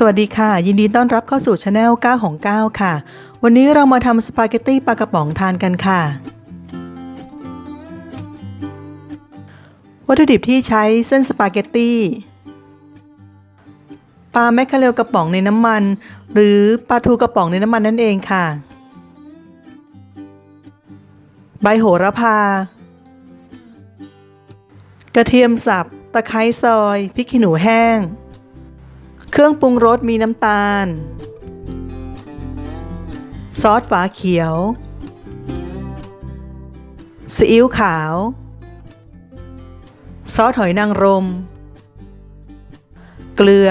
สวัสดีค่ะ ยินดีต้อนรับเข้าสู่ช anel 9ของ 9 ค่ะ วันนี้เรามาทำสปาเกตตี้ปลากระป๋องทานกันค่ะ วัตถุดิบที่ใช้เส้นสปาเกตตี้ปลาแมคคาเรลกระป๋องในน้ำมัน หรือปลาทูกระป๋องในน้ำมันนั่นเองค่ะ ใบโหระพา กระเทียมสับ ตะไคร้ซอยพริกขี้หนูแห้ง เครื่องปรุงรสมีน้ำตาล ซอสฝาเขียว ซีอิ๊วขาว ซอสหอยนางรม เกลือ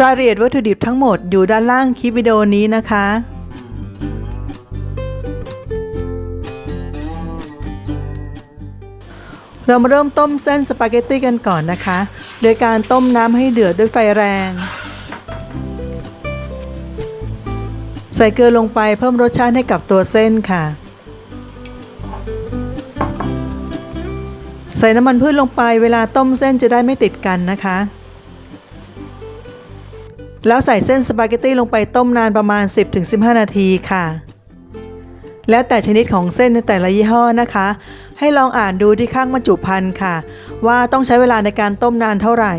รายละเอียดวัตถุดิบทั้งหมดอยู่ด้านล่างคลิปวิดีโอนี้นะคะ เรามาเริ่มต้มเส้นสปาเกตตี้กันก่อนนะคะ โดยการต้มน้ำให้เดือดด้วยไฟแรง ใส่เกลือลงไปเพิ่มรสชาติให้กับตัวเส้นค่ะ ใส่น้ำมันพืชลงไปเวลาต้มเส้นจะได้ไม่ติดกันนะคะ แล้วใส่เส้นสปาเกตตี้ลงไปต้มนานประมาณ 10-15 นาทีค่ะ แล้วแต่ชนิดของเส้นในแต่ละยี่ห้อนะคะ ให้ลองอ่านดูที่ข้างบรรจุภัณฑ์ค่ะ ว่าต้องใช้เวลาในการต้มนานเท่าไหร่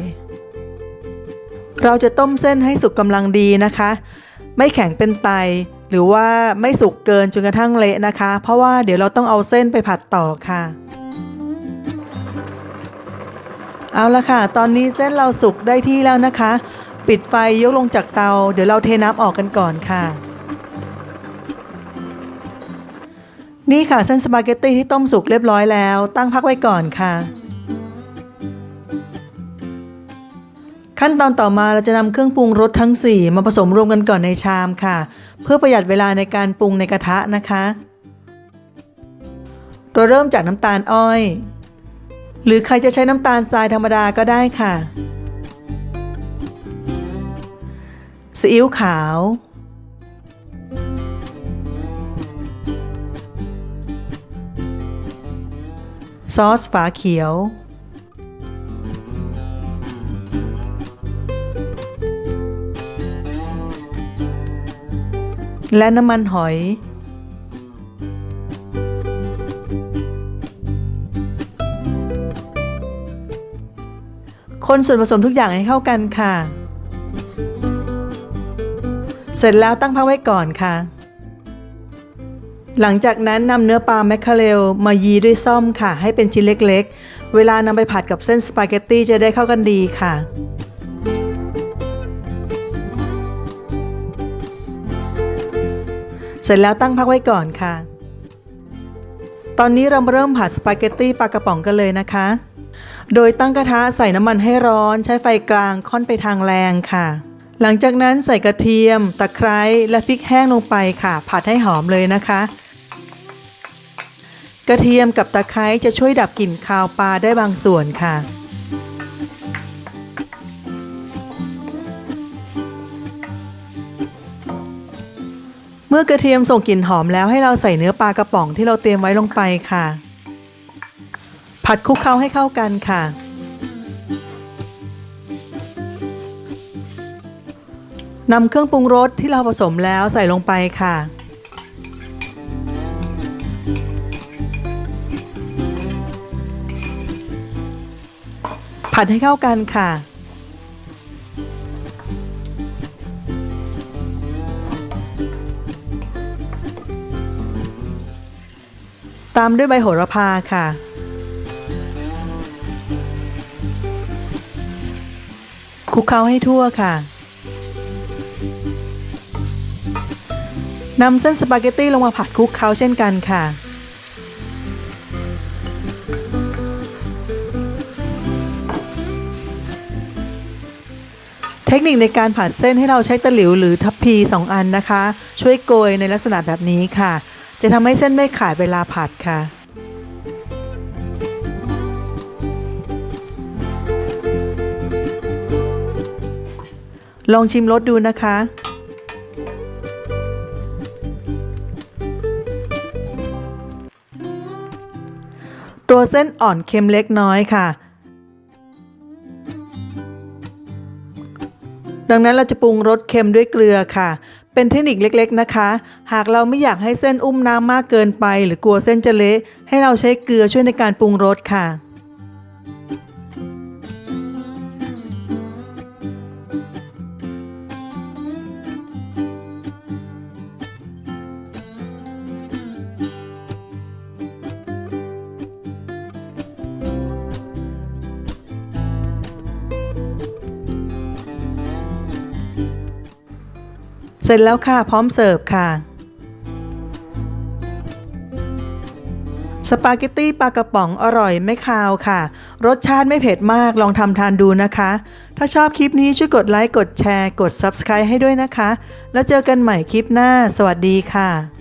เราจะต้มเส้นให้สุกกำลังดีนะคะ ไม่แข็งเป็นไต หรือว่าไม่สุกเกินจนกระทั่งเละนะคะ เพราะว่าเดี๋ยวเราต้องเอาเส้นไปผัดต่อค่ะ เอาละค่ะ ตอนนี้เส้นเราสุกได้ที่แล้วนะคะ ปิดไฟยกลงจากเตา เดี๋ยวเราเทน้ำออกกันก่อนค่ะ นี่ค่ะเส้นสปาเกตตี้ที่ต้มสุกเรียบร้อยแล้ว ตั้งพักไว้ก่อนค่ะ ขั้นตอนต่อมาเราจะนำเครื่องปรุงรสทั้ง 4 มาผสมรวมกันก่อนในชามค่ะ เพื่อประหยัดเวลาในการปรุงในกระทะนะคะเราเริ่มจากน้ำตาลอ้อย หรือใครจะใช้น้ำตาลทรายธรรมดาก็ได้ค่ะซีอิ๊วขาว ซอสฝาเขียว และน้ำมันหอย คนส่วนผสมทุกอย่างให้เข้ากันค่ะ เสร็จแล้วตั้งพักไว้ก่อนค่ะ หลังจากนั้นนำเนื้อปลาแมคคาเรลมายีด้วยซ่อมค่ะ ให้เป็นชิ้นเล็กๆ เวลานำไปผัดกับเส้นสปาเกตตี้จะได้เข้ากันดีค่ะเสร็จแล้วตั้งพักไว้ก่อนค่ะ ตอนนี้เรามาเริ่มผัดสปาเกตตี้ปลากระป๋องกันเลยนะคะ โดยตั้งกระทะใส่น้ำมันให้ร้อน ใช้ไฟกลางค่อนไปทางแรงค่ะ หลังจากนั้นใส่กระเทียม ตะไคร้และพริกแห้งลงไปค่ะ ผัดให้หอมเลยนะคะ กระเทียมกับตะไคร้จะช่วยดับกลิ่นคาวปลาได้บางส่วนค่ะ เมื่อกระเทียมส่งกลิ่นหอมแล้วให้เราใส่เนื้อปลากระป๋องที่เราเตรียมไว้ลงไปค่ะ ผัดคลุกเคล้าให้เข้ากันค่ะนำเครื่องปรุงรสที่เราผสมแล้วใส่ลงไปค่ะ ผัดให้เข้ากันค่ะ ตามด้วยใบโหระพาค่ะ คลุกเคล้าให้ทั่วค่ะนำเส้นสปาเกตตี้ลงมาผัดคลุกเคล้าเช่นกันค่ะ ทคนิคในการผัดเส้นให้เราใช้ตะหลิวหรือทัพพี 2 อันนะคะ ช่วยโกยในลักษณะแบบนี้ค่ะ จะทำให้เส้นไม่ขาดเวลาผัดค่ะลองชิมรสดูนะคะ ตัวเส้นอ่อนเค็มเล็กน้อยค่ะ ดังนั้นเราจะปรุงรสเค็มด้วยเกลือค่ะ เป็นเทคนิคเล็กๆนะคะ หากเราไม่อยากให้เส้นอุ้มน้ำมากเกินไป หรือกลัวเส้นจะเละให้เราใช้เกลือช่วยในการปรุงรสค่ะ เสร็จแล้วค่ะ พร้อมเสิร์ฟค่ะ สปาเกตตี้ปลากระป๋องอร่อยไม่คาวค่ะ รสชาติไม่เผ็ดมากลองทำทานดูนะคะ ถ้าชอบคลิปนี้ช่วยกดไลค์ กดแชร์ กด Subscribe ให้ด้วยนะคะ แล้วเจอกันใหม่คลิปหน้า สวัสดีค่ะ